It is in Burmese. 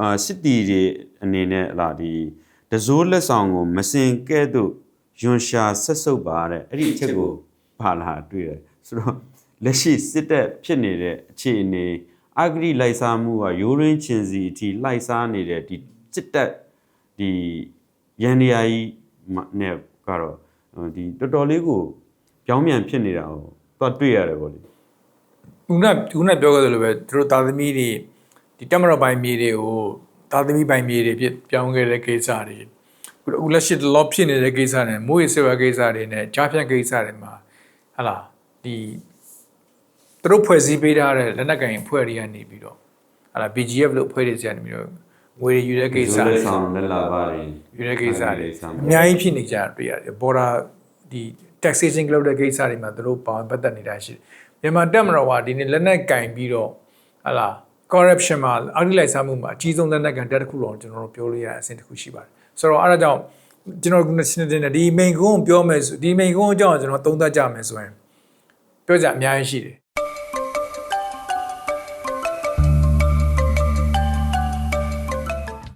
အာစစ်တီတွေအနေနဲ့လာဒီတစိုးလက်ဆောင်ကိုမစင်ကဲ့သို့ယွန်ရှာဆက်ဆုပ်ပါတဲ့အဲ့ဒီအချက်ကိုပါလာတွေ့တယ်ဆိုတော့လက်ရှိစစ်တပ်ဖြစ်နေတဲ့အခြေအနေအဂရိလိုက်စားမှုကရိုးရင်းချင်းစီအထိလိုက်စားနေတဲ့ဒီစစ်တပ်ဒီရန်ဒီယာကြီးနဲ့ကတော့ဒီတော်တော်လေးကိုပြောင်းပြန်ဖြစ်နေတာကိုသွားတွေ့ရတယ်ဗောလေခုနခုနပြောခဲ့သလိုပဲသူတို့သားသမီးတွေ ဒီတက်မတော်ပိုင်းမြေတွေကိုသားသမီးပိုင်းမြေတွေဖြစ်ပြောင်းခဲ့တဲ့ကိစ္စတွေခုအခုလက်ရှိလော့ဖြစ်နေတဲ့ကိစ္စတွေမိုးရေဆေဝါကိစ္စတွေနဲ့ကြားဖြတ်ကိစ္စတွေမှာဟလာဒီသူတို့ဖွဲ့စည်းပေးထားတဲ့လက်နက်ကင်ဖွဲ့တွေကနေပြီးတော့ဟလာ BGF လို့ဖွဲ့တွေစီကနေပြီးတော့ငွေတွေယူတဲ့ကိစ္စလက်တွေဆောင်လက်လာပါတယ်ယူတဲ့ကိစ္စတွေလက်ဆောင်အများကြီးဖြစ်နေကြတာတွေ့ရတယ်။ border ဒီ taxation လုပ်တဲ့ကိစ္စတွေမှာသူတို့ပါဝင်ပတ်သက်နေတာရှိတယ်။မြန်မာတက်မတော်ကဒီနေ့လက်နက်ကင်ပြီးတော့ဟလာ corruption မှာအောက်တိလိုက်စားမှုမှာအကြီးဆုံးလက်နက်ကန်တက်တစ်ခုလုံးကျွန်တော်တို့ပြောလို့ရတဲ့အဆင့်တစ်ခုရှိပါတယ်။ဆိုတော့အဲဒါကြောင့်ကျွန်တော်ကရှင်းတဲ့ဒီ main ကုန်းကိုပြောမယ်ဆိုဒီ main ကုန်းအကြောင်းကျွန်တော်သုံးသပ်ကြမယ်ဆိုရင်ပြောကြအများကြီးရှိတယ်